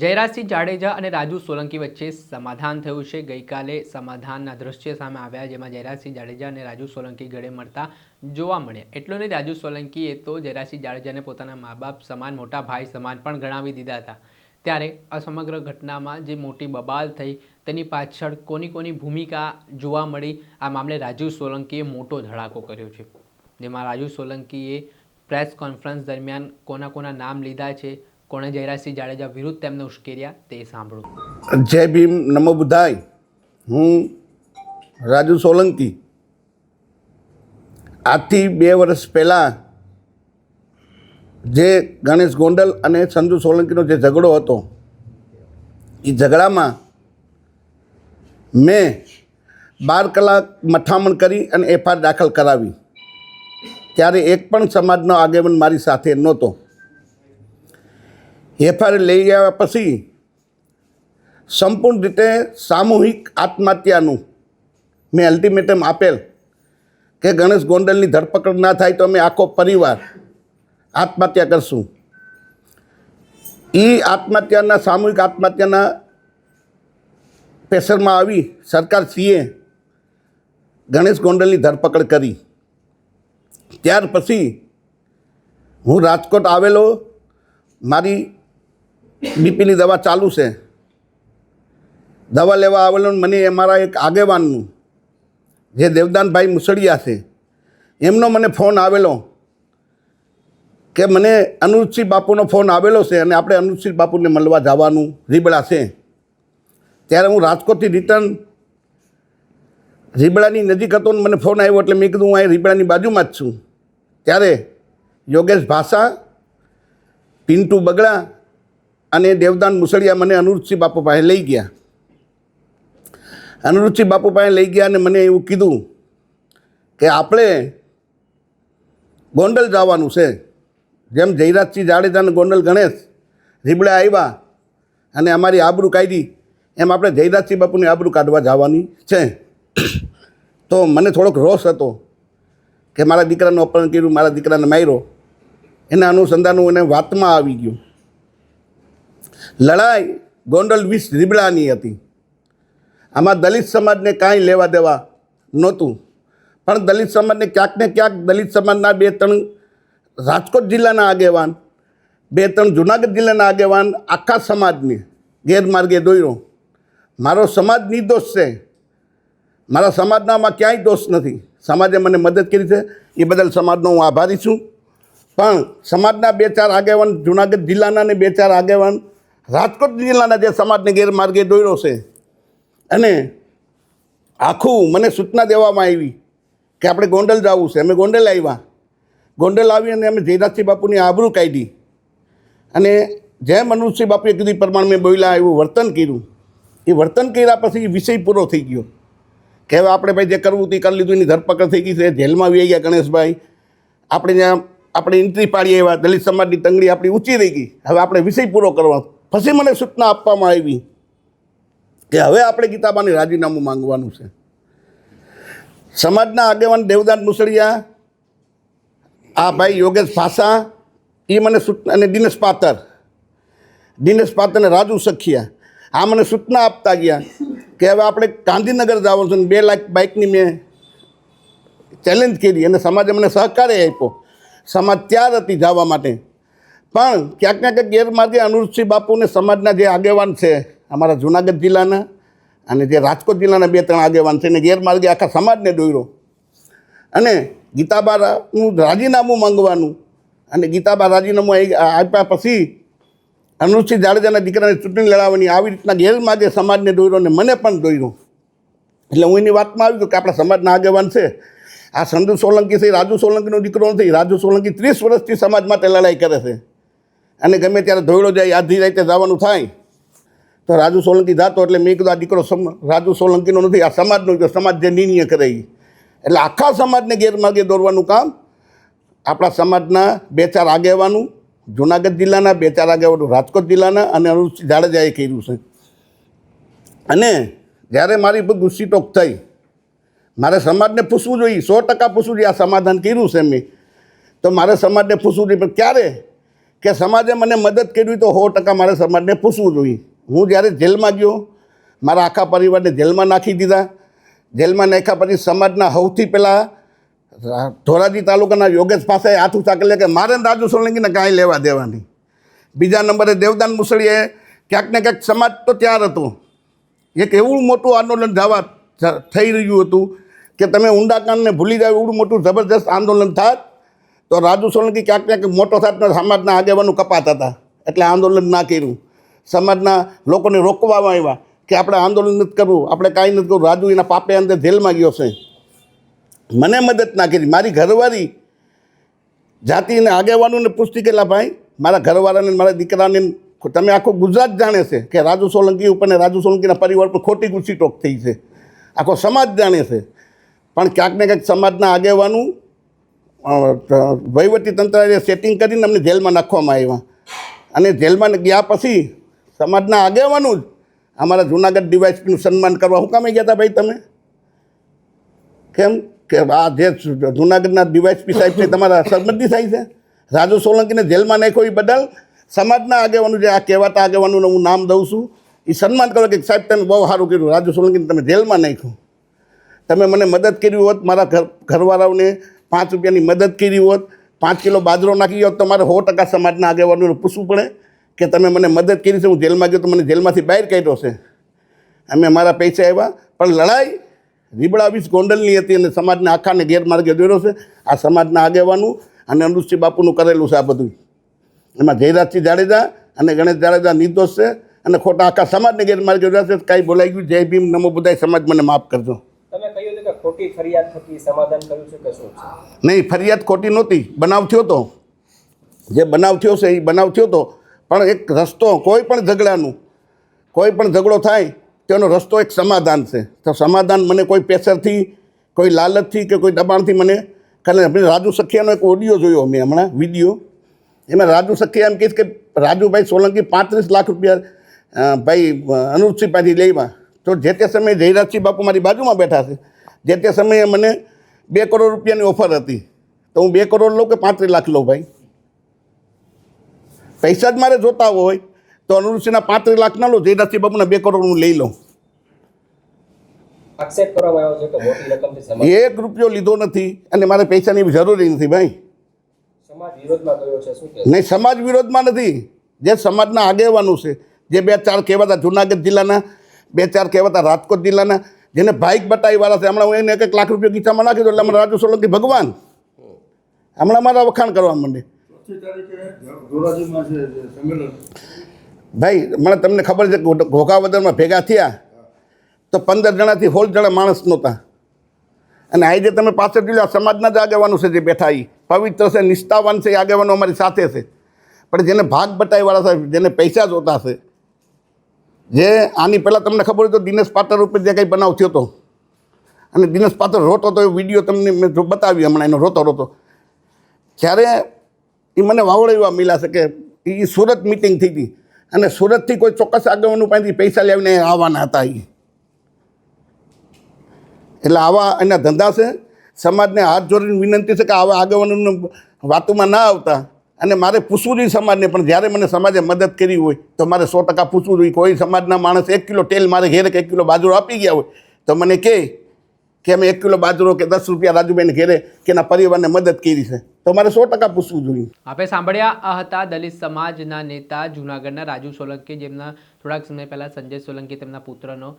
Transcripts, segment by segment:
જયરાજસિંહ જાડેજા અને રાજુ સોલંકી વચ્ચે સમાધાન થયું છે. ગઈકાલે સમાધાનના દ્રશ્ય સામે આવ્યા, જેમાં જયરાજસિંહ જાડેજા અને રાજુ સોલંકી ગળે મળતા જોવા મળ્યા. એટલું નહીં, રાજુ સોલંકીએ તો જયરાજસિંહ જાડેજાને પોતાના મા બાપ સમાન, મોટા ભાઈ સમાન પણ ગણાવી દીધા હતા. ત્યારે આ સમગ્ર ઘટનામાં જે મોટી બબાલ થઈ, તેની પાછળ કોની કોની ભૂમિકા જોવા મળી, આ મામલે રાજુ સોલંકીએ મોટો ધડાકો કર્યો છે. જેમાં રાજુ સોલંકીએ પ્રેસ કોન્ફરન્સ દરમિયાન કોના કોના નામ લીધા છે કોણે જયરાજસિંહ જાડેજા વિરુદ્ધ તેમને ઉશ્કેર્યા તે સાંભળો. જય ભીમ, નમો બુધાય હું રાજુ સોલંકી. આજથી બે વર્ષ પહેલાં જે ગણેશ ગોંડલ અને સંજુ સોલંકીનો જે ઝઘડો હતો, એ ઝઘડામાં મેં બાર કલાક મથામણ કરી અને એફઆઈઆર દાખલ કરાવી. ત્યારે એક પણ સમાજનો આગેવાન મારી સાથે નહોતો. એફઆઈઆર લઈ ગયા પછી સંપૂર્ણ રીતે સામૂહિક આત્મહત્યાનું મેં અલ્ટિમેટમ આપેલ કે ગણેશ ગોંડલની ધરપકડ ના થાય તો અમે આખો પરિવાર આત્મહત્યા કરશું. એ આત્મહત્યાના, સામૂહિક આત્મહત્યાના પ્રેશરમાં આવી સરકાર સીએ ગણેશ ગોંડલની ધરપકડ કરી. ત્યાર પછી હું રાજકોટ આવેલો, મારી બીપીની દવા ચાલુ છે. દવા લેવા આવેલો મને અમારા એક આગેવાનનું, જે દેવદાનભાઈ મુસળિયા છે, એમનો મને ફોન આવેલો કે મને અનુજસિંહ બાપુનો ફોન આવેલો છે અને આપણે અનુજસિંહ બાપુને મળવા જવાનું રીબડા છે. ત્યારે હું રાજકોટથી રિટર્ન રીબડાની નજીક હતો ને મને ફોન આવ્યો એટલે મેં કીધું હું અહીં રીબડાની બાજુમાં જ છું. ત્યારે યોગેશ ભાષા, પિન્ટુ બગડા અને દેવદાન મુસળિયા મને અનુરુચિ બાપુ પાસે લઈ ગયા. અનુરુચિ બાપુ પાસે લઈ ગયા અને મને એવું કીધું કે આપણે ગોંડલ જવાનું છે. જેમ જયરાજસિંહ જાડેજાને ગોંડલ ગણેશ રીબડા આવ્યા અને અમારી આબરૂ કાઢી, એમ આપણે જયરાજસિંહ બાપુની આબરૂ કાઢવા જવાની છે. તો મને થોડોક રોષ હતો કે મારા દીકરાનું અપહરણ કર્યું, મારા દીકરાને માર્યો. એના અનુસંધાન હું એને વાતમાં આવી ગયું. લડાઈ ગોંડલ વિશ રીબડાની હતી. આમાં દલિત સમાજને કાંઈ લેવા દેવા નહોતું. પણ દલિત સમાજને ક્યાંક ને ક્યાંક દલિત સમાજના બે ત્રણ રાજકોટ જિલ્લાના આગેવાન, બે ત્રણ જુનાગઢ જિલ્લાના આગેવાન આખા સમાજની ગેરમાર્ગે દોર્યો. મારો સમાજ નિર્દોષ છે. મારા સમાજનામાં ક્યાંય દોષ નથી. સમાજે મને મદદ કરી છે. એ બદલ સમાજનો હું આભારી છું. પણ સમાજના બે ચાર આગેવાન, જુનાગઢ જિલ્લાના ને બે ચાર આગેવાન રાજકોટ જિલ્લાના જે સમાજને ગેરમાર્ગે દોર્યો છે, અને આખું મને સૂચના દેવામાં આવી કે આપણે ગોંડલ જવું છે. અમે ગોંડલ આવ્યા. ગોંડલ આવી અને અમે જયરાજસિંહ બાપુની આબરૂ કાઢી. અને જેમ મનુષ્ય બાપુએ કીધું પ્રમાણે મેં બોલ્યા, એવું વર્તન કર્યું. એ વર્તન કર્યા પછી વિષય પૂરો થઈ ગયો. કે હવે આપણે ભાઈ જે કરવું તે કરી લીધું, એની ધરપકડ થઈ ગઈ છે. જેલમાં વી ગયા ગણેશભાઈ. આપણે ત્યાં, આપણે એન્ટ્રી પાડીએ એવા દલિત સમાજની તંગડી આપણી ઊંચી રહી ગઈ. હવે આપણે વિષય પૂરો કરવાનો. પછી મને સૂચના આપવામાં આવી કે હવે આપણે ગીતાબાને રાજીનામું માંગવાનું છે. સમાજના આગેવાન દેવદાન મુસળિયા, આ ભાઈ યોગેશ ભાષા એ મને સૂચના, અને દિનેશ પાતર દિનેશ પાતર અને રાજુ સખિયા, આ મને સૂચના આપતા ગયા કે હવે આપણે ગાંધીનગર જવાનું છે બે લાખ બાઇકની મેં ચેલેન્જ કરી અને સમાજે મને સહકારે આપ્યો. સમાજ ત્યાર હતી જવા માટે. પણ ક્યાંક ને ક્યાંક ગેરમાર્ગે અનુરૂપસિંહ બાપુને સમાજના જે આગેવાન છે, અમારા જુનાગઢ જિલ્લાના અને જે રાજકોટ જિલ્લાના બે ત્રણ આગેવાન છે, એને ગેરમાર્ગે આખા સમાજને દોર્યો અને ગીતાબાનું રાજીનામું માંગવાનું અને ગીતાબા રાજીનામું આપ્યા પછી અનુરૂપસિંહ જાડેજાના દીકરાને ચૂંટણી લડાવવાની આવી રીતના ગેરમાર્ગે સમાજને દોર્યો અને મને પણ દોર્યો એટલે હું એની વાતમાં આવી ગયો કે આપણા સમાજના આગેવાન છે. આ સંજુ સોલંકી છે રાજુ સોલંકીનો દીકરો નથી રાજુ સોલંકી ત્રીસ વર્ષથી સમાજ માટે લડાઈ કરે છે. અને ગમે ત્યારે ધોયડો જાય, આધી રાતે જવાનું થાય, તો રાજુ સોલંકી જાતો એટલે મેં કીધું, આ દીકરો રાજુ સોલંકીનો નથી, આ સમાજનો કે સમાજ જે નિર્ણય કરે એટલે આખા સમાજને ગેરમાર્ગે દોરવાનું કામ, આપણા સમાજના બે ચાર આગેવાનું, જુનાગઢ જિલ્લાના બે ચાર આગેવાનું, રાજકોટ જિલ્લાના અને અનુસૂચિત જાડેજાએ કર્યું છે. અને જ્યારે મારી પર ગુસ્સીટોક થઈ, મારે સમાજને પૂછવું જોઈએ, સો ટકા પૂછવું જોઈએ, આ સમાધાન કર્યું છે મેં. તો મારે સમાજને પૂછવું જોઈએ, પણ ક્યારે કે સમાજે મને મદદ કરવી તો સો ટકા મારે સમાજને પૂછવું જોઈએ. હું જ્યારે જેલમાં ગયો, મારા આખા પરિવારને જેલમાં નાખી દીધા. જેલમાં નાખ્યા પછી સમાજના સૌથી પહેલાં ધોરાજી તાલુકાના યોગેશ પાસે હાથ ઊંચા કરી કે મારે રાજુ સોલંકીને કાંઈ લેવા દેવાની. બીજા નંબરે દેવદાન મુસળીએ ક્યાંક ને ક્યાંક સમાજ તો ત્યાર હતો. એક એવું મોટું આંદોલન જવા થઈ રહ્યું હતું કે તમે ઊંડાકાંડને ભૂલી જાવ એવું મોટું જબરદસ્ત આંદોલન થાત. તો રાજુ સોલંકી ક્યાંક ક્યાંક મોટો થાત સમાજના આગેવાનો કપાત હતા. એટલે આંદોલન ના કર્યું. સમાજના લોકોને રોકવામાં આવ્યા કે આપણે આંદોલન નથી કરવું, આપણે કાંઈ નથી કરવું. રાજુ એના પાપે અંદર જેલમાં ગયો છે. મને મદદ ના કરી. મારી ઘરવાળી જાતિને આગેવાનોને પૂછતી કેટલા ભાઈ, મારા ઘરવાળાને મારા દીકરાને તમે આખું ગુજરાત જાણે છે કે રાજુ સોલંકી ઉપર ને રાજુ સોલંકીના પરિવાર પર ખોટી ગુસ્સી ટોક થઈ છે. આખો સમાજ જાણે છે. પણ ક્યાંક ને ક્યાંક સમાજના આગેવાનું અ, વહીવટી તંત્રએ સેટિંગ કરીને અમને જેલમાં નાખવામાં આવ્યા. અને જેલમાં ગયા પછી સમાજના આગેવાનું જ અમારા જુનાગઢ ડિવાઇસનું સન્માન કરવા હું કામે ગયા હતા ભાઈ તમે? કેમ? કે આ જે જુનાગઢના ડીવાયસપી સાહેબ છે તમારા સંબંધી સાહેબ છે? રાજુ સોલંકીને જેલમાં નાખ્યો એ બદલ સમાજના આગેવાનું જે આ કહેવાતા આગેવાનું હું નામ દઉં છું એ સન્માન કરો કે સાહેબ તમે બહુ સારું કર્યું રાજુ સોલંકીને તમે જેલમાં નાખ્યું. તમે મને મદદ કરી હોત મારા ઘર ઘરવાળાઓને પાંચ રૂપિયાની મદદ કરી હોત, પાંચ કિલો બાજરો નાખી હોત તો મારે સો ટકા સમાજના આગેવાનોને પૂછવું પડે કે તમે મને મદદ કરી છે, હું જેલમાં ગયો તો મને જેલમાંથી બહાર કાઢ્યો છે. અમે મારા પૈસા આવ્યા, પણ લડાઈ રીબડા ગોંડલની હતી અને સમાજને આખાને ગેરમાર્ગે દોર્યો છે. આ સમાજના આગેવાનું અને અનુષ્ઠી બાપુનું કરેલું છે આ બધું એમાં જયરાજસિંહ જાડેજા અને ગણેશ જાડેજા નિર્દોષ છે અને ખોટા આખા સમાજને ગેરમાર્ગે દોર્યા છે. કાંઈ બોલાઈ ગયું, જય ભીમ, નમો બધાય, સમાજ મને માફ કરજો. ખોટી ફરિયાદ થકી સમાધાન કર્યું છે કે શું છે? નહીં, ફરિયાદ ખોટી નહોતી. બનાવ થયો તો. જે બનાવ થયો છે એ બનાવ થયો તો. પણ એક રસ્તો, કોઈ પણ ઝઘડાનું, કોઈ પણ ઝઘડો થાય, તેનો રસ્તો એક સમાધાન છે. તો સમાધાન મને કોઈ પ્રેશરથી, કોઈ લાલચથી કે કોઈ દબાણથી મને ખાલી આપણે રાજુ સખિયાનો એક ઓડિયો જોયો મેં હમણાં વીડિયો એમાં રાજુ સખિયા એમ કહીશ કે રાજુભાઈ સોલંકી પાંત્રીસ લાખ રૂપિયા ભાઈ અનુપસિંહ પાસેથી લેવા. તો જે તે સમયે જયરાજસિંહ બાપુ મારી બાજુમાં બેઠા છે. જે તે સમયે મને બે કરોડ રૂપિયાની ઓફર હતી. તો હું બે કરોડ લઉં કે પાંત્રીસ લાખ લઉં ભાઈ? પૈસા જ મારે જોતા હોય તો અનુરૂષિના પાંત્રીસ લાખ ના લો જયરાજસિંહ બાપુના બે કરોડ હું લઈ લઉં. એક રૂપિયો લીધો નથી અને મારે પૈસાની જરૂરી નથી ભાઈ. નહીં સમાજ વિરોધમાં નથી. જે સમાજના આગેવાનું છે જે બે ચાર કહેવાતા જુનાગઢ જિલ્લાના બે ચાર કહેવાતા રાજકોટ જિલ્લાના જેને ભાઈક બટાઈવાળા છે, હમણાં હું એને એક એક લાખ રૂપિયા ગીતામાં નાખી દો એટલે અમારા રાજુ સોલંકી ભગવાન. હમણાં મારા વખાણ કરવા માંડે. ભાઈ, મને તમને ખબર છે ઘોઘાવદરમાં ભેગા થયા તો પંદર જણાથી હોલ જણા માણસ નહોતા. અને આજે તમે પાછળ જોયું, આ સમાજના જ આગેવાનો છે જે બેઠા એ પવિત્ર છે, નિષ્ઠાવાન છે, એ આગેવાનો અમારી સાથે છે. પણ જેને ભાગ બટાઈવાળા છે, જેને પૈસા જોતા છે જે આની પહેલાં તમને ખબર હોય તો દિનેશ પાટર ઉપર જે કંઈ બનાવ થયો હતો. અને દિનેશ પાત્ર રોતો હતો, એ વીડિયો તમને મેં જો બતાવ્યો હમણાં એનો રોતો રોતો. જ્યારે એ મને વાવડાવવા મિલા છે કે એ સુરત મિટિંગ થઈ હતી. અને સુરતથી કોઈ ચોક્કસ આગેવાનું પાસેથી પૈસા લાવીને આવવાના હતા એ એટલે આવા એના ધંધા છે. સમાજને હાથ જોડીને વિનંતી છે કે આવા આગેવાનોને વાતોમાં ના આવતા. અને મારે પૂછવું જોઈએ સમાજને, પણ જ્યારે મને સમાજે મદદ કરી હોય, તો મારે સો ટકા પૂછવું જોઈએ. કોઈ સમાજના માણસ એક કિલો તેલ મારે ઘેરે કે એક કિલો બાજરો આપી ગયા હોય, તો મને કહે કે અમે એક કિલો બાજરો કે દસ રૂપિયા રાજુબેન ઘેરે કે એના પરિવારને મદદ કરી છે. તો મારે સો ટકા પૂછવું જોઈએ. આપણે સાંભળ્યા, આ હતા દલિત સમાજના નેતા જૂનાગઢના રાજુ સોલંકી, જેમના થોડાક સમય પહેલાં સંજય સોલંકી તેમના પુત્રનો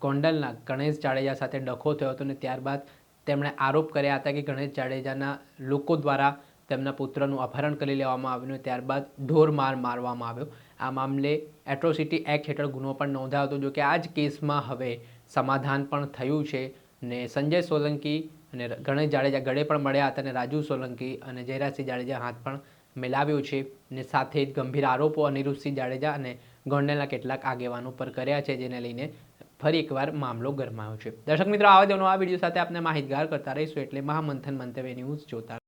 ગોંડલના ગણેશ જાડેજા સાથે ડખો થયો હતો અને ત્યારબાદ તેમણે આરોપ કર્યા હતા કે ગણેશ જાડેજાના લોકો દ્વારા તેમના પુત્રનું અપહરણ કરી લેવામાં આવ્યું ત્યારબાદ ઢોર માર મારવામાં આવ્યો. આ મામલે એટ્રોસિટી એક્ટ હેઠળ ગુનો પણ નોંધાયો હતો જો કે આ જ કેસમાં હવે સમાધાન પણ થયું છે ને સંજય સોલંકી અને ગણેશ જાડેજા ગળે પણ મળ્યા હતા અને રાજુ સોલંકી અને જયરાજસિંહ જાડેજા હાથ પણ મિલાવ્યો છે ને સાથે જ ગંભીર આરોપો અનિરુદ્ધસિંહ જાડેજા અને ગોંડલના કેટલાક આગેવાનો પર કર્યા છે, જેને લઈને ફરી એકવાર મામલો ગરમાયો છે. દર્શક મિત્રો, આવા દેવાનો આ વીડિયો સાથે આપણે માહિતગાર કરતા રહીશું એટલે મહામંથન મંતવ્ય ન્યૂઝ જોતા